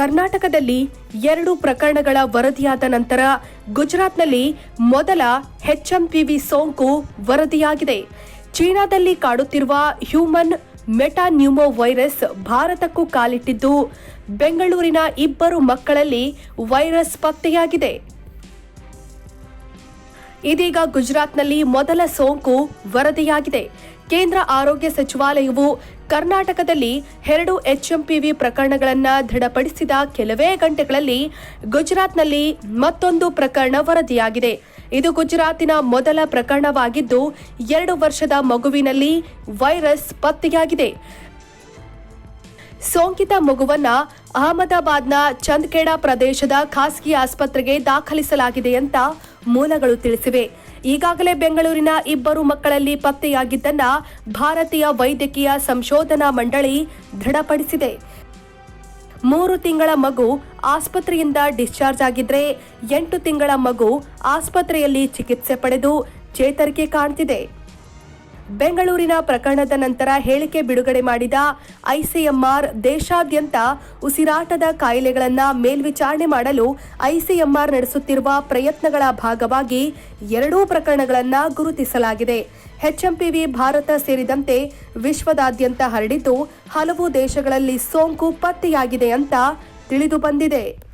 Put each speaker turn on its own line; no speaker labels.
ಕರ್ನಾಟಕದಲ್ಲಿ ಎರಡು ಪ್ರಕರಣಗಳ ವರದಿಯಾದ ನಂತರ ಗುಜರಾತ್ನಲ್ಲಿ ಮೊದಲ ಎಚ್ಎಂಪಿವಿ ಸೋಂಕು ವರದಿಯಾಗಿದೆ. ಚೀನಾದಲ್ಲಿ ಕಾಡುತ್ತಿರುವ ಹ್ಯೂಮನ್ ಮೆಟಾನ್ಯೂಮೋ ವೈರಸ್ ಭಾರತಕ್ಕೂ ಕಾಲಿಟ್ಟಿದ್ದು, ಬೆಂಗಳೂರಿನ ಇಬ್ಬರು ಮಕ್ಕಳಲ್ಲಿ ವೈರಸ್ ಪತ್ತೆಯಾಗಿದೆ. ಇದೀಗ ಗುಜರಾತ್ನಲ್ಲಿ ಮೊದಲ ಸೋಂಕು ವರದಿಯಾಗಿದೆ. ಕೇಂದ್ರ ಆರೋಗ್ಯ ಸಚಿವಾಲಯವು ಕರ್ನಾಟಕದಲ್ಲಿ ಎರಡು ಎಚ್ಎಂಪಿವಿ ಪ್ರಕರಣಗಳನ್ನು ದೃಢಪಡಿಸಿದ ಕೆಲವೇ ಗಂಟೆಗಳಲ್ಲಿ ಗುಜರಾತ್ನಲ್ಲಿ ಮತ್ತೊಂದು ಪ್ರಕರಣ ವರದಿಯಾಗಿದೆ. ಇದು ಗುಜರಾತಿನ ಮೊದಲ ಪ್ರಕರಣವಾಗಿದ್ದು, ಎರಡು ವರ್ಷದ ಮಗುವಿನಲ್ಲಿ ವೈರಸ್ ಪತ್ತೆಯಾಗಿದೆ. ಸೋಂಕಿತ ಮಗುವನ್ನ ಅಹಮದಾಬಾದ್ನ ಚಂದ್ಕೇಡಾ ಪ್ರದೇಶದ ಖಾಸಗಿ ಆಸ್ಪತ್ರೆಗೆ ದಾಖಲಿಸಲಾಗಿದೆ ಅಂತ ಮೂಲಗಳು ತಿಳಿಸಿವೆ. ಈಗಾಗಲೇ ಬೆಂಗಳೂರಿನ ಇಬ್ಬರು ಮಕ್ಕಳಲ್ಲಿ ಪತ್ತೆಯಾಗಿದ್ದನ್ನ ಭಾರತೀಯ ವೈದ್ಯಕೀಯ ಸಂಶೋಧನಾ ಮಂಡಳಿ ದೃಢಪಡಿಸಿದೆ. ಮೂರು ತಿಂಗಳ ಮಗು ಆಸ್ಪತ್ರೆಯಿಂದ ಡಿಸ್ಚಾರ್ಜ್ ಆಗಿದ್ರೆ ಎಂಟು ತಿಂಗಳ ಮಗು ಆಸ್ಪತ್ರೆಯಲ್ಲಿ ಚಿಕಿತ್ಸೆ ಪಡೆದು ಚೇತರಿಕೆ ಕಾಣ್ತಿದೆ. ಬೆಂಗಳೂರಿನ ಪ್ರಕರಣದ ನಂತರ ಹೇಳಿಕೆ ಬಿಡುಗಡೆ ಮಾಡಿದ ಐಸಿಎಂಆರ್ ದೇಶಾದ್ಯಂತ ಉಸಿರಾಟದ ಕಾಯಿಲೆಗಳನ್ನು ಮೇಲ್ವಿಚಾರಣೆ ಮಾಡಲು ಐಸಿಎಂಆರ್ ನಡೆಸುತ್ತಿರುವ ಪ್ರಯತ್ನಗಳ ಭಾಗವಾಗಿ ಎರಡೂ ಪ್ರಕರಣಗಳನ್ನು ಗುರುತಿಸಲಾಗಿದೆ. ಎಚ್ಎಂಪಿವಿ ಭಾರತ ಸೇರಿದಂತೆ ವಿಶ್ವದಾದ್ಯಂತ ಹರಡಿದ್ದು ಹಲವು ದೇಶಗಳಲ್ಲಿ ಸೋಂಕು ಪತ್ತೆಯಾಗಿದೆ ಅಂತ ತಿಳಿದು ಬಂದಿದೆ.